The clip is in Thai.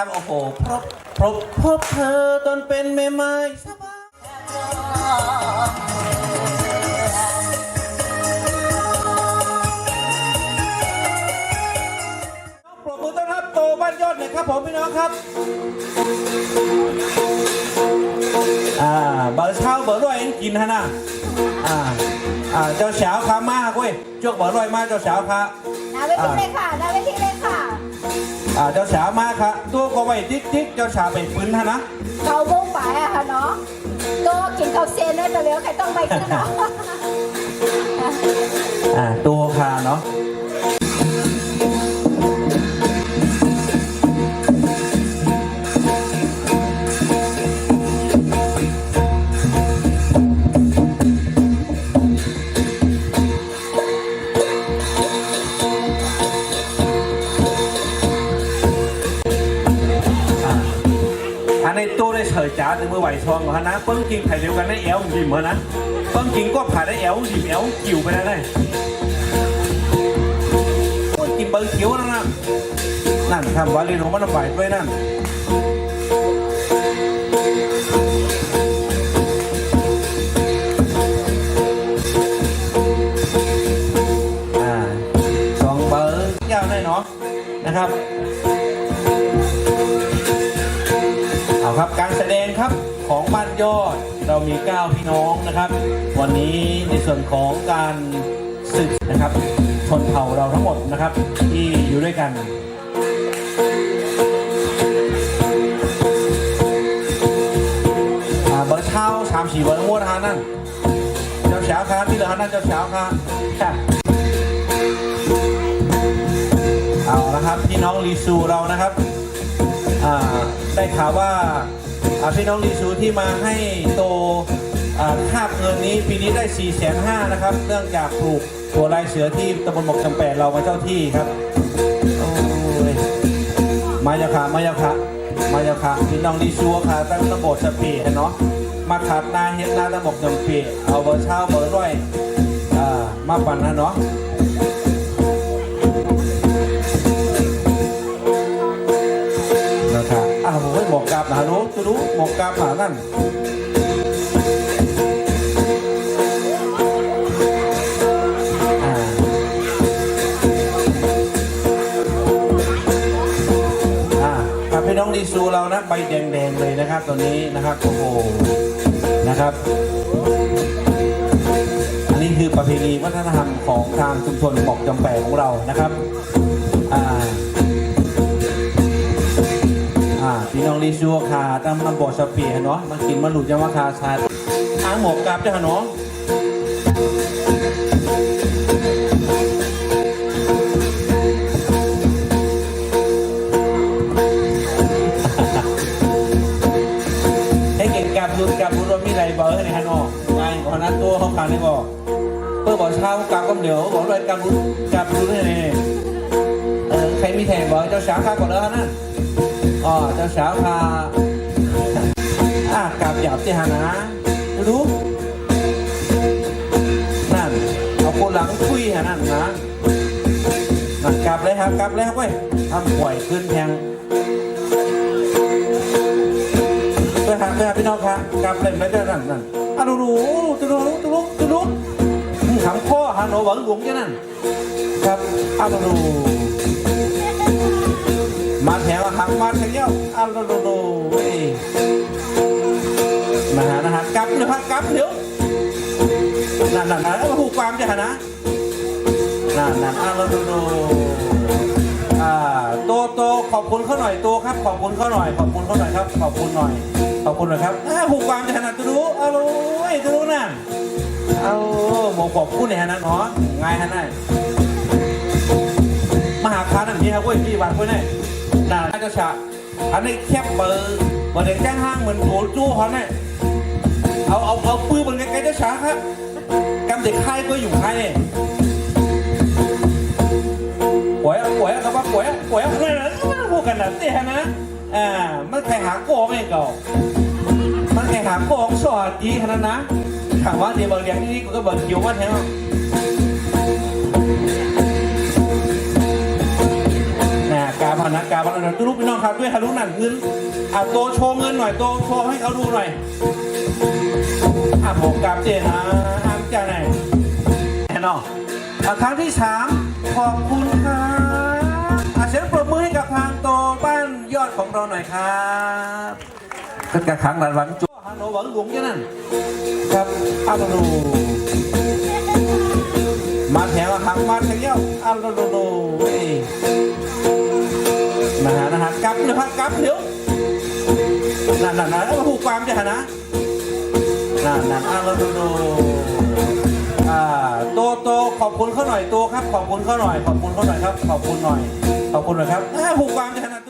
นะครับ โอ้โหพบพบพบเธอตอนเป็นเมไม้สบายปรบมือต้อนรับโตบ้านยอดหน่อยครับผมพี่น้องครับอ่าเบอร์เช่าเบอร์รวยเองกินฮะนะอ่าอ่าเจ้าสาวขามาเว้ยจกเบอร์รวยมากเจ้าสาวขาหนาเวทีเลยค่ะหนาเวทีเลย อ่าเจ้าสาวมาค่ะตัวก็ไว้ติ๊กติ๊กเจ้าสาวไปปืนฮะนะเขาบุ้งไปอะค่ะเนาะก็กินข้าวเซนด้วยแต่เหลือใครต้องไปขึ้นเนาะอ่าตัวคาเนาะ เมื่อไหวชองเหรอนะเปิ้งกินไผ่เดียวกันได้แอลดิมเหรอนะเปิ้งกินก็ผ่าได้แอลดิมแอลกิ่วไปแล้ได้เลยกินเบอร์เขียวนะนั่นทำวาเลนของมันไปด้วยนั่น มี 9 พี่น้องนะครับ วันนี้ในส่วนของการศึกนะครับชนเผ่าเราทั้งหมดนะครับที่อยู่ด้วยกันเบอร์เช้าสามสี่เบอร์ม้วนฮานั่นเจ้าเช้าครับที่เหลือฮานั่นเจ้าเช้าครับค่ะเอาละครับพี่น้องรีซูเรานะครับได้ข่าวว่า อ่าพี่น้องลีซูที่มาให้โตอ่าคาบเงินนี้ปีนี้ได้4ี่แสนห้านะครับ เนื่องจากปลูกตัวลายเสือที่ตำบลหมกจำแปดเรามาเจ้าที่ครับโอ้ยมายาคะมายาคะมาจาคะพี่น้องดีชัวค่ะตั้งระบบสปีดเนาะมาขับนาเฮ็ดนาระบบจำปีเอาเบอร์เช้าเบอร์ร้อยอ่ามาปั่นนะเนาะ อ้าวผมไม่บอกกลับนะฮะรู้จะรู้บอกกลับหานั่นอ่าขับพี่น้องดีซูเรานะใบแดงๆเลยนะครับตัวนี้นะครับโอ้โหนะครับ อันนี้คือประเพณีวัฒนธรรมของทางชุมชนหมอกจำแปงของเรานะครับอ่า อ่าพี่น้องดีซูคาตั้มน้ำบ่อสเปียเนาะมากินมาหลุดยามาคาชาทางหมกกลับจ้ะเนาะให้เก่งกับรุนกับรุนว่ามีไรเบอกให้ในฮันนองานของนั้นตัวเขาขาดได้บอกเพื่อบอกเช้ากับก็เดี๋ยวบอกเลยกับรุนกับรุนให้ในเออใครมีแทงบอกเจ้าสาวข้าก่อนแล้วนะ อ๋อเจ้าสาวพาอะกับหยาบเจหานะรู้นั่น เอาคนหลังคุยหานั่นนะนั่นกลับเลยครับกลับเลยครับเว้ยทำป่วยขึ้นแทงไปครับไปครับพี่น้องครับกลับเลยไม่ได้นั่นนั่นอะดูดูตุลุตุลุตุลุขังข้อหานหัวหวังหลวงแค่นั้นครับอะดูดู มาแถวหักมาแถวเย้าอะดูดูดูเว้ยนะฮะนะฮะกลับเดี๋ยวกลับเดี๋ยวนั่นนั่นนั่นเอาหูความจะหานะนั่นนั่นอะดูดูดูอ่าโตโตขอบคุณเขาหน่อยโตครับ ขอบคุณเขาหน่อย ขอบคุณเขาหน่อยครับ ขอบคุณหน่อย ขอบคุณหน่อยครับอ่าหูความจะขนาดจะรู้อาโอ้ยจะรู้นั่นเอาหมอขอบคุณเนี่ยฮะนะเนาะไงฮะนั่นมหาคานั่นนี่ครับเว้ยพี่วันเว้ยเนี่ย น่าจะฉะอันนี้แคบเบอร์บอร์เด็กแจ้งห้างเหมือนโถจู้เขาเนี่ยเอาเอาเอาปืนบนไกลๆจะฉะครับกำเด็กค่ายก็อยู่ค่ายเนี่ยป่วยอะป่วยอะครับว่าป่วยอะป่วยอะนั่นน่ะมันพูดกันนะเตี้ยนะอ่ามันใครหาโกงเองก็มันใครหาโกงสอดดีขนาดนะถามว่าเดี๋ยวบางเรียงนี่ก็เบิร์คิวว่าแท้ กาพันนะกาพันนะทุกพี่น้องครับด้วยฮารุหนังเงินอะโตโชว์เงินหน่อยโตโชว์ให้เขาดูหน่อยอะผมกราบเจนะห้ามจ่าไหนแน่นอนอะครั้งที่สามขอบคุณครับอาเสียงปรบมือให้กับทางโตบ้านยอดของเราหน่อยครับก็กระขังหลานหวังจุฮัลโหลหวังหลวงแค่นั้นครับอาลโลมาแถวหักมาแถวเย้าอาโลโฮะกลับเดี๋ยวพักกลับเดี๋ยวนั่นนั่นนั่นเอาหูความจะหานะนั่นนั่นอะเราดูดูอ่าโตโตขอบคุณเขาหน่อยโตครับ ขอบคุณเขาหน่อย ขอบคุณเขาหน่อยครับ ขอบคุณหน่อย ขอบคุณหน่อยครับอ่าผูกความจะขนาด